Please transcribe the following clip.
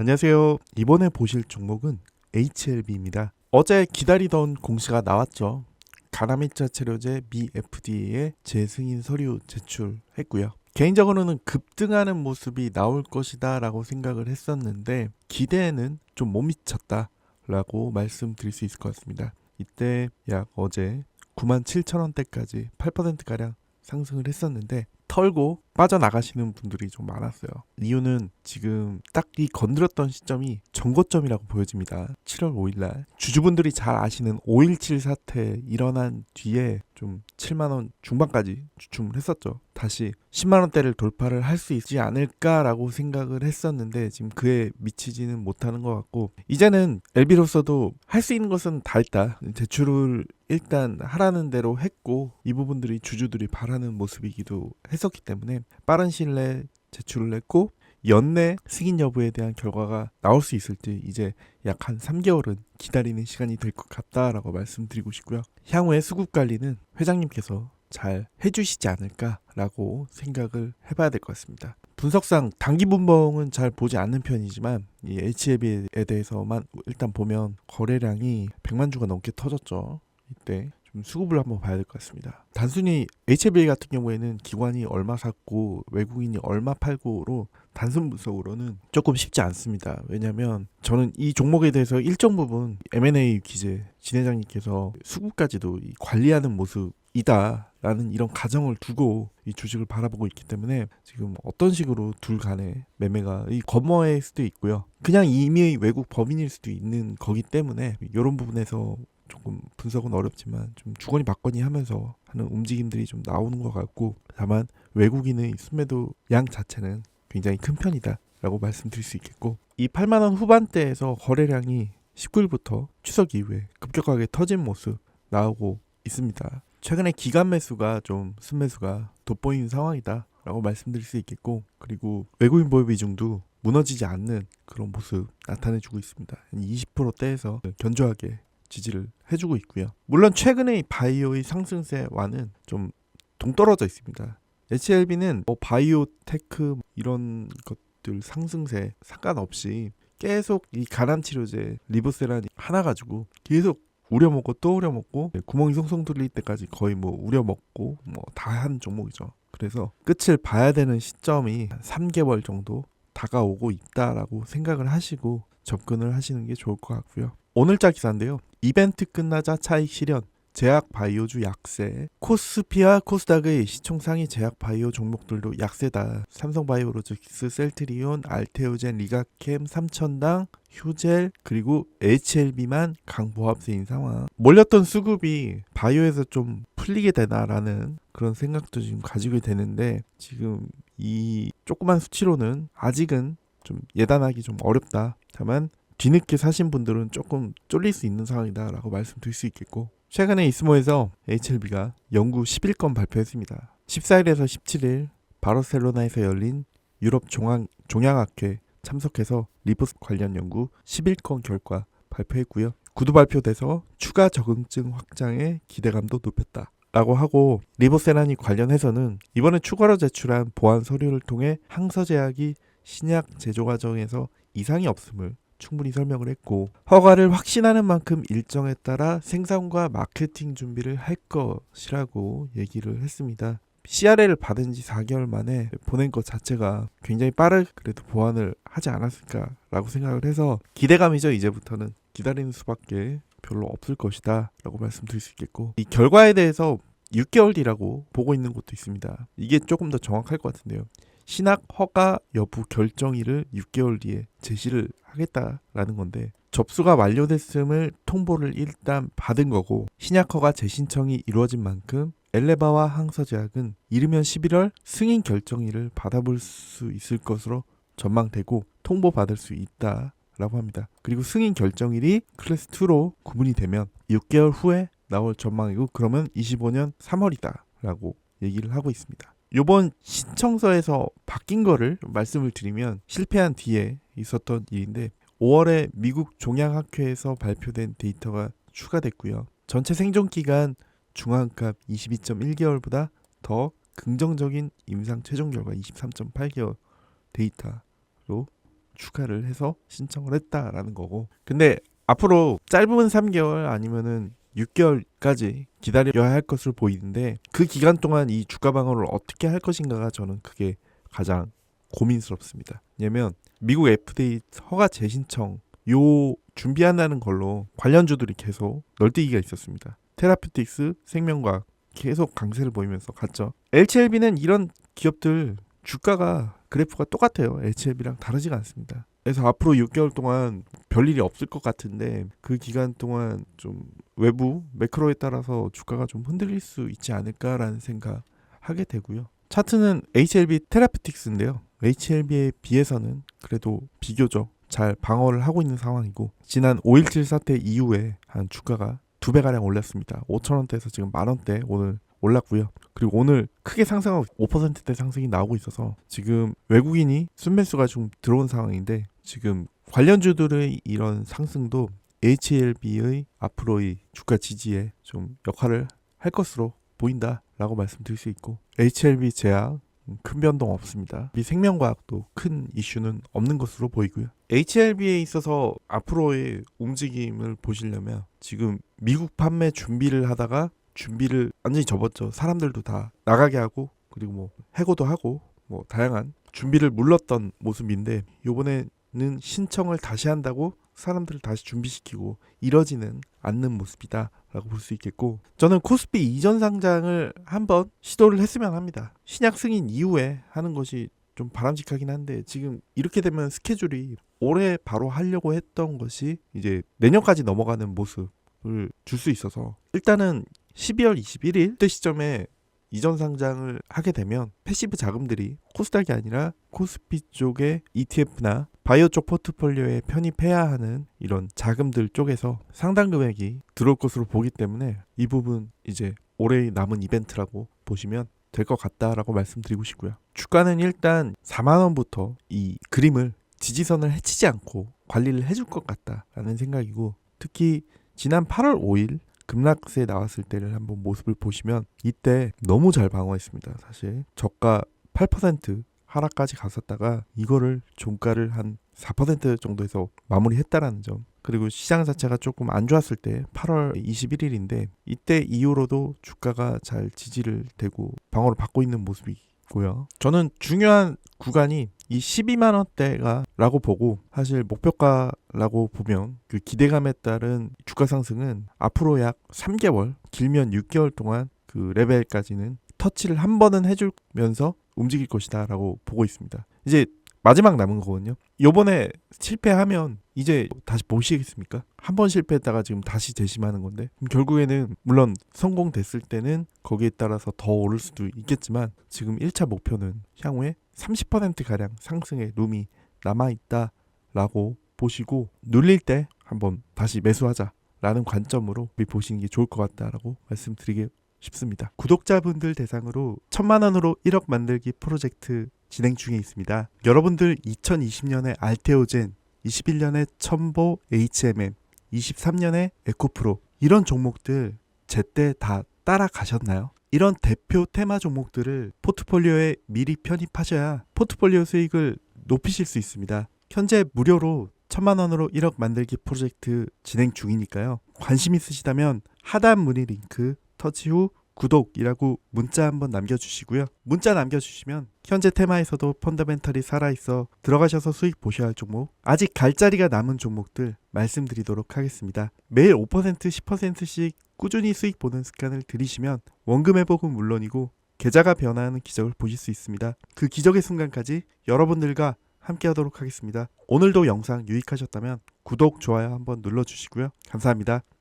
안녕하세요. 이번에 보실 종목은 HLB입니다. 어제 기다리던 공시가 나왔죠. 가나미차 체료제 미 FDA에 재승인 서류 제출했고요. 개인적으로는 급등하는 모습이 나올 것이다 라고 생각을 했었는데 기대에는 좀 못 미쳤다 라고 말씀드릴 수 있을 것 같습니다. 이때 약 어제 97,000원대까지 8%가량 상승을 했었는데 털고 빠져나가시는 분들이 좀 많았어요. 이유는 지금 딱 이 건드렸던 시점이 정고점이라고 보여집니다. 7월 5일날 주주분들이 잘 아시는 5.17 사태 일어난 뒤에 좀 7만 원 중반까지 주춤을 했었죠. 다시 10만 원대를 돌파를 할 수 있지 않을까라고 생각을 했었는데 지금 그에 미치지는 못하는 것 같고 이제는 LB로서도 할 수 있는 것은 다 했다. 대출을 일단 하라는 대로 했고 이 부분들이 주주들이 바라는 모습이기도 했었기 때문에 빠른 시일 내에 제출을 했고 연내 승인 여부에 대한 결과가 나올 수 있을지 이제 약 한 3개월은 기다리는 시간이 될 것 같다라고 말씀드리고 싶고요. 향후의 수급 관리는 회장님께서 잘 해주시지 않을까라고 생각을 해봐야 될 것 같습니다. 분석상 단기 분봉은 잘 보지 않는 편이지만 이 HLB에 대해서만 일단 보면 거래량이 100만 주가 넘게 터졌죠. 이때 좀 수급을 한번 봐야 될 것 같습니다. 단순히 HLB 같은 경우에는 기관이 얼마 샀고 외국인이 얼마 팔고로 단순 분석으로는 조금 쉽지 않습니다. 왜냐하면 저는 이 종목에 대해서 일정 부분 M&A 기재 진회장님께서 수급까지도 이 관리하는 모습이다라는 이런 가정을 두고 이 주식을 바라보고 있기 때문에 지금 어떤 식으로 둘 간의 매매가 이 검어일 수도 있고요. 그냥 이미 외국 법인일 수도 있는 거기 때문에 이런 부분에서 조금 분석은 어렵지만 좀 주거니 받거니 하면서 하는 움직임들이 좀 나오는 것 같고 다만 외국인의 순매도 양 자체는 굉장히 큰 편이다라고 말씀드릴 수 있겠고 이 8만 원 후반대에서 거래량이 19일부터 추석 이후에 급격하게 터진 모습 나오고 있습니다. 최근에 기간 매수가 좀 순매수가 돋보이는 상황이다라고 말씀드릴 수 있겠고 그리고 외국인 보유 비중도 무너지지 않는 그런 모습 나타내주고 있습니다. 20%대에서 견조하게 지지를 해주고 있고요. 물론 최근의 바이오의 상승세와는 좀 동떨어져 있습니다. HLB는 뭐 바이오 테크 이런 것들 상승세 상관없이 계속 이 가난 치료제 리보세란 하나 가지고 계속 우려먹고 또 우려먹고 구멍이 송송 뚫릴 때까지 거의 뭐 우려먹고 뭐 다 한 종목이죠. 그래서 끝을 봐야 되는 시점이 한 3개월 정도 다가오고 있다라고 생각을 하시고 접근을 하시는 게 좋을 것 같고요. 오늘자 기사인데요. 이벤트 끝나자 차익 실현 제약 바이오주 약세 코스피와 코스닥의 시총상위 제약 바이오 종목들도 약세다. 삼성바이오로직스 셀트리온 알테오젠 리가캠 삼천당 휴젤 그리고 HLB만 강보합세인 상황. 몰렸던 수급이 바이오에서 좀 풀리게 되나라는 그런 생각도 지금 가지게 되는데 지금 이 조그만 수치로는 아직은 좀 예단하기 좀 어렵다 다만 뒤늦게 사신 분들은 조금 쫄릴 수 있는 상황이다라고 말씀드릴 수 있겠고 최근에 이스모에서 HLB가 연구 11건 발표했습니다. 14일에서 17일 바르셀로나에서 열린 유럽 종양, 종양학회 참석해서 리보스 관련 연구 11건 결과 발표했고요. 구두 발표돼서 추가 적응증 확장에 기대감도 높였다. 라고 하고 리보세란이 관련해서는 이번에 추가로 제출한 보안 서류를 통해 항서 제약이 신약 제조 과정에서 이상이 없음을 충분히 설명을 했고 허가를 확신하는 만큼 일정에 따라 생산과 마케팅 준비를 할 것이라고 얘기를 했습니다. CRL을 받은 지 4개월 만에 보낸 것 자체가 굉장히 빠르 그래도 보완을 하지 않았을까라고 생각을 해서 기대감이죠 이제부터는. 기다리는 수밖에 별로 없을 것이다 라고 말씀드릴 수 있겠고 이 결과에 대해서 6개월 뒤라고 보고 있는 곳도 있습니다. 이게 조금 더 정확할 것 같은데요 신학 허가 여부 결정일을 6개월 뒤에 제시를 하겠다라는 건데 접수가 완료됐음을 통보를 일단 받은 거고 신약 허가 재신청이 이루어진 만큼 엘레바와 항서제약은 이르면 11월 승인 결정일을 받아볼 수 있을 것으로 전망되고 통보받을 수 있다라고 합니다. 그리고 승인 결정일이 클래스 2로 구분이 되면 6개월 후에 나올 전망이고 그러면 25년 3월이다라고 얘기를 하고 있습니다. 요번 신청서에서 바뀐 거를 말씀을 드리면 실패한 뒤에 있었던 일인데 5월에 미국 종양학회에서 발표된 데이터가 추가됐고요. 전체 생존 기간 중앙값 22.1개월보다 더 긍정적인 임상 최종 결과 23.8개월 데이터로 추가를 해서 신청을 했다라는 거고. 근데 앞으로 짧으면 3개월 아니면은 6개월까지 기다려야 할 것으로 보이는데 그 기간 동안 이 주가 방어를 어떻게 할 것인가가 저는 그게 가장 고민스럽습니다. 왜냐면 미국 FDA 허가 재신청 요 준비한다는 걸로 관련주들이 계속 널뛰기가 있었습니다. 테라피틱스, 생명과학 계속 강세를 보이면서 갔죠. LCLB는 이런 기업들 주가가 그래프가 똑같아요. HLB랑 다르지가 않습니다. 그래서 앞으로 6개월 동안 별일이 없을 것 같은데 그 기간 동안 좀 외부 매크로에 따라서 주가가 좀 흔들릴 수 있지 않을까라는 생각 하게 되고요. 차트는 HLB 테라피틱스인데요. HLB에 비해서는 그래도 비교적 잘 방어를 하고 있는 상황이고 지난 5.17 사태 이후에 한 주가가 두 배가량 올랐습니다. 5천원대에서 지금 만원대 오늘 올랐고요. 그리고 오늘 크게 상승하고 5%대 상승이 나오고 있어서 지금 외국인이 순매수가 좀 들어온 상황인데 지금 관련주들의 이런 상승도 HLB의 앞으로의 주가 지지에 좀 역할을 할 것으로 보인다라고 말씀드릴 수 있고 HLB 제약 음, 큰 변동 없습니다. 이 생명과학도 큰 이슈는 없는 것으로 보이고요. HLB에 있어서 앞으로의 움직임을 보시려면 지금 미국 판매 준비를 하다가 준비를 완전히 접었죠. 사람들도 다 나가게 하고 그리고 뭐 해고도 하고 뭐 다양한 준비를 물렀던 모습인데 요번에 는 신청을 다시 한다고 사람들을 다시 준비시키고 이러지는 않는 모습이다 라고 볼 수 있겠고 저는 코스피 이전 상장을 한번 시도를 했으면 합니다. 신약 승인 이후에 하는 것이 좀 바람직하긴 한데 지금 이렇게 되면 스케줄이 올해 바로 하려고 했던 것이 이제 내년까지 넘어가는 모습을 줄 수 있어서 일단은 12월 21일 때 시점에 이전 상장을 하게 되면 패시브 자금들이 코스닥이 아니라 코스피 쪽의 ETF나 바이오 쪽 포트폴리오에 편입해야 하는 이런 자금들 쪽에서 상당 금액이 들어올 것으로 보기 때문에 이 부분 이제 올해 남은 이벤트라고 보시면 될 것 같다라고 말씀드리고 싶고요. 주가는 일단 4만 원부터 이 그림을 지지선을 해치지 않고 관리를 해줄 것 같다라는 생각이고 특히 지난 8월 5일 급락세 나왔을 때를 한번 모습을 보시면 이때 너무 잘 방어했습니다. 사실 저가 8% 하락까지 갔었다가 이거를 종가를 한 4% 정도에서 마무리했다라는 점. 그리고 시장 자체가 조금 안 좋았을 때 8월 21일인데 이때 이후로도 주가가 잘 지지를 되고 방어를 받고 있는 모습이고요. 저는 중요한 구간이 이 12만 원대가라고 보고 사실 목표가라고 보면 그 기대감에 따른 주가 상승은 앞으로 약 3개월 길면 6개월 동안 그 레벨까지는 터치를 한 번은 해주면서 움직일 것이다라고 보고 있습니다. 이제 마지막 남은 거거든요. 요번에 실패하면 이제 다시 보시겠습니까? 한 번 실패했다가 지금 다시 재심하는 건데 결국에는 물론 성공됐을 때는 거기에 따라서 더 오를 수도 있겠지만 지금 1차 목표는 향후에 30% 가량 상승의 룸이 남아 있다라고 보시고 눌릴 때 한번 다시 매수하자라는 관점으로 보시는 게 좋을 것 같다라고 말씀드리게 싶습니다. 구독자분들 대상으로 천만 원으로 1억 만들기 프로젝트 진행 중에 있습니다. 여러분들 2020년에 알테오젠, 21년에 첨보 HMM, 23년에 에코프로 이런 종목들 제때 다 따라가셨나요? 이런 대표 테마 종목들을 포트폴리오에 미리 편입하셔야 포트폴리오 수익을 높이실 수 있습니다. 현재 무료로 천만 원으로 1억 만들기 프로젝트 진행 중이니까요. 관심 있으시다면 하단 문의 링크 터치 후 구독이라고 문자 한번 남겨주시고요. 문자 남겨주시면 현재 테마에서도 펀더멘탈이 살아있어 들어가셔서 수익 보셔야 할 종목 아직 갈 자리가 남은 종목들 말씀드리도록 하겠습니다. 매일 5% 10%씩 꾸준히 수익 보는 습관을 들이시면 원금 회복은 물론이고 계좌가 변화하는 기적을 보실 수 있습니다. 그 기적의 순간까지 여러분들과 함께 하도록 하겠습니다. 오늘도 영상 유익하셨다면 구독, 좋아요 한번 눌러주시고요. 감사합니다.